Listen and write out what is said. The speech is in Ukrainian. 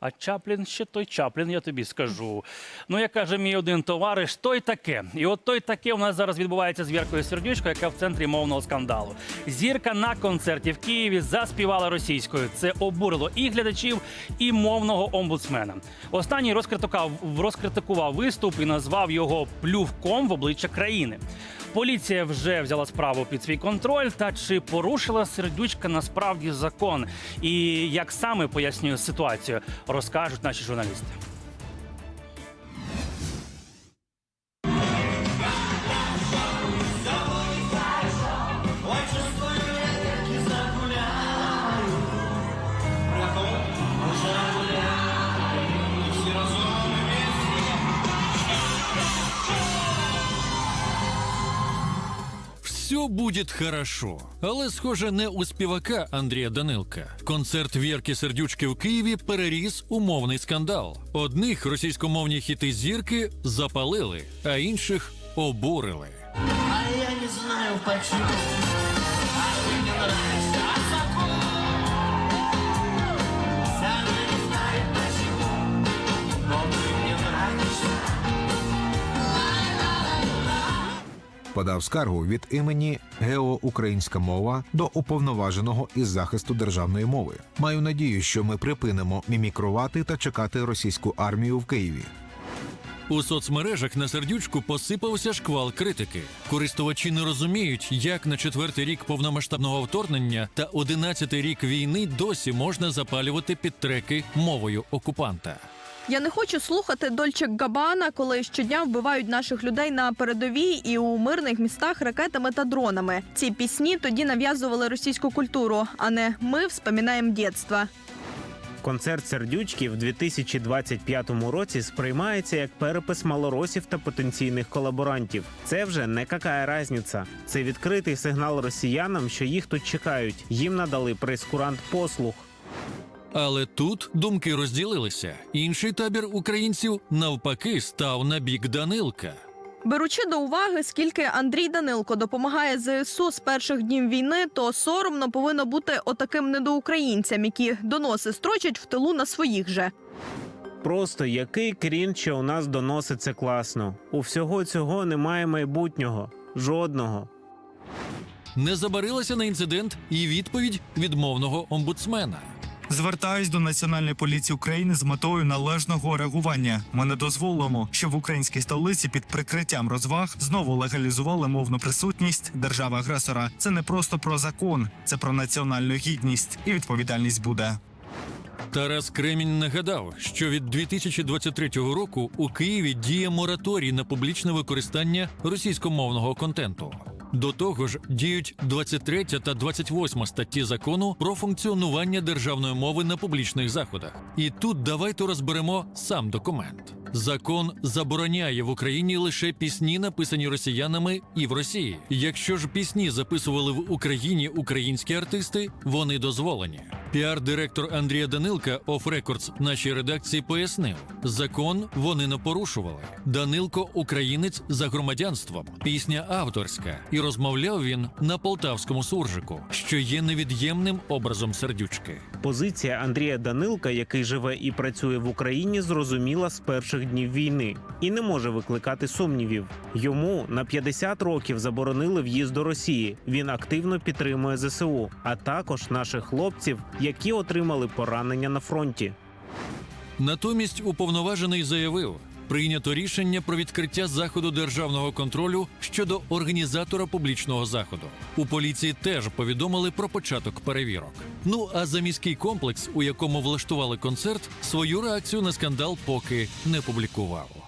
А Чаплін ще той Чаплін, я тобі скажу. Ну, як каже мій один товариш, той таке. І от той таке у нас зараз відбувається з Віркою Сердючкою, яка в центрі мовного скандалу. Зірка на концерті в Києві заспівала російською. Це обурило і глядачів, і мовного омбудсмена. Останній розкритикував, розкритикував виступ і назвав його плювком в обличчя країни. Поліція вже взяла справу під свій контроль. Та чи порушила сердючка насправді закон? І як саме пояснює ситуацію, розкажуть наші журналісти. Все будет хорошо. Але, схоже, не у співака Андрія Данилка. Концерт Вірки Сердючки в Києві переріс умовний скандал. Одних російськомовні хіти зірки запалили, а інших обурили. А я не знаю почему. А не мне подав скаргу від імені ГЕО Українська мова до уповноваженого із захисту державної мови. Маю надію, що ми припинимо мімікрувати та чекати російську армію в Києві. У соцмережах на сердючку посипався шквал критики. Користувачі не розуміють, як на четвертий рік повномасштабного вторгнення та одинадцятий рік війни досі можна запалювати під треки мовою окупанта. Я не хочу слухати Дольче Габана, коли щодня вбивають наших людей на передовій і у мирних містах ракетами та дронами. Ці пісні тоді нав'язували російську культуру, а не ми вспоминаємо дєтство. Концерт сердючки в 2025 році сприймається як перепис малоросів та потенційних колаборантів. Це вже не какая разниця. Це відкритий сигнал росіянам, що їх тут чекають. Їм надали прейскурант послуг. Але тут думки розділилися. Інший табір українців навпаки став на бік Данилка. Беручи до уваги, скільки Андрій Данилко допомагає ЗСУ з перших днів війни, то соромно повинно бути отаким недоукраїнцям, які доноси строчать в тилу на своїх же. Просто який крін, що у нас доноситься класно. У всього цього немає майбутнього. Жодного. Не забарилася на інцидент і відповідь відмовного омбудсмена. Звертаюсь до Національної поліції України з метою належного реагування. Ми не дозволимо, щоб в українській столиці під прикриттям розваг знову легалізували мовну присутність держави-агресора. Це не просто про закон, це про національну гідність і відповідальність буде. Тарас Кремінь нагадав, що від 2023 року у Києві діє мораторій на публічне використання російськомовного контенту. До того ж, діють 23 та 28 статті закону про функціонування державної мови на публічних заходах. І тут давайте розберемо сам документ. Закон забороняє в Україні лише пісні, написані росіянами і в Росії. Якщо ж пісні записували в Україні українські артисти, вони дозволені. Піар-директор Андрія Данилка Off Records нашій редакції пояснив: закон вони не порушували. Данилко українець за громадянством, пісня авторська, і розмовляв він на полтавському суржику, що є невід'ємним образом сердючки. Позиція Андрія Данилка, який живе і працює в Україні, зрозуміла з перших днів війни і не може викликати сумнівів. Йому на 50 років заборонили в'їзд до Росії. Він активно підтримує ЗСУ, а також наших хлопців, які отримали поранення на фронті. Натомість уповноважений заявив. Прийнято рішення про відкриття заходу державного контролю щодо організатора публічного заходу. У поліції теж повідомили про початок перевірок. Ну а за міський комплекс, у якому влаштували концерт, свою реакцію на скандал поки не публікував.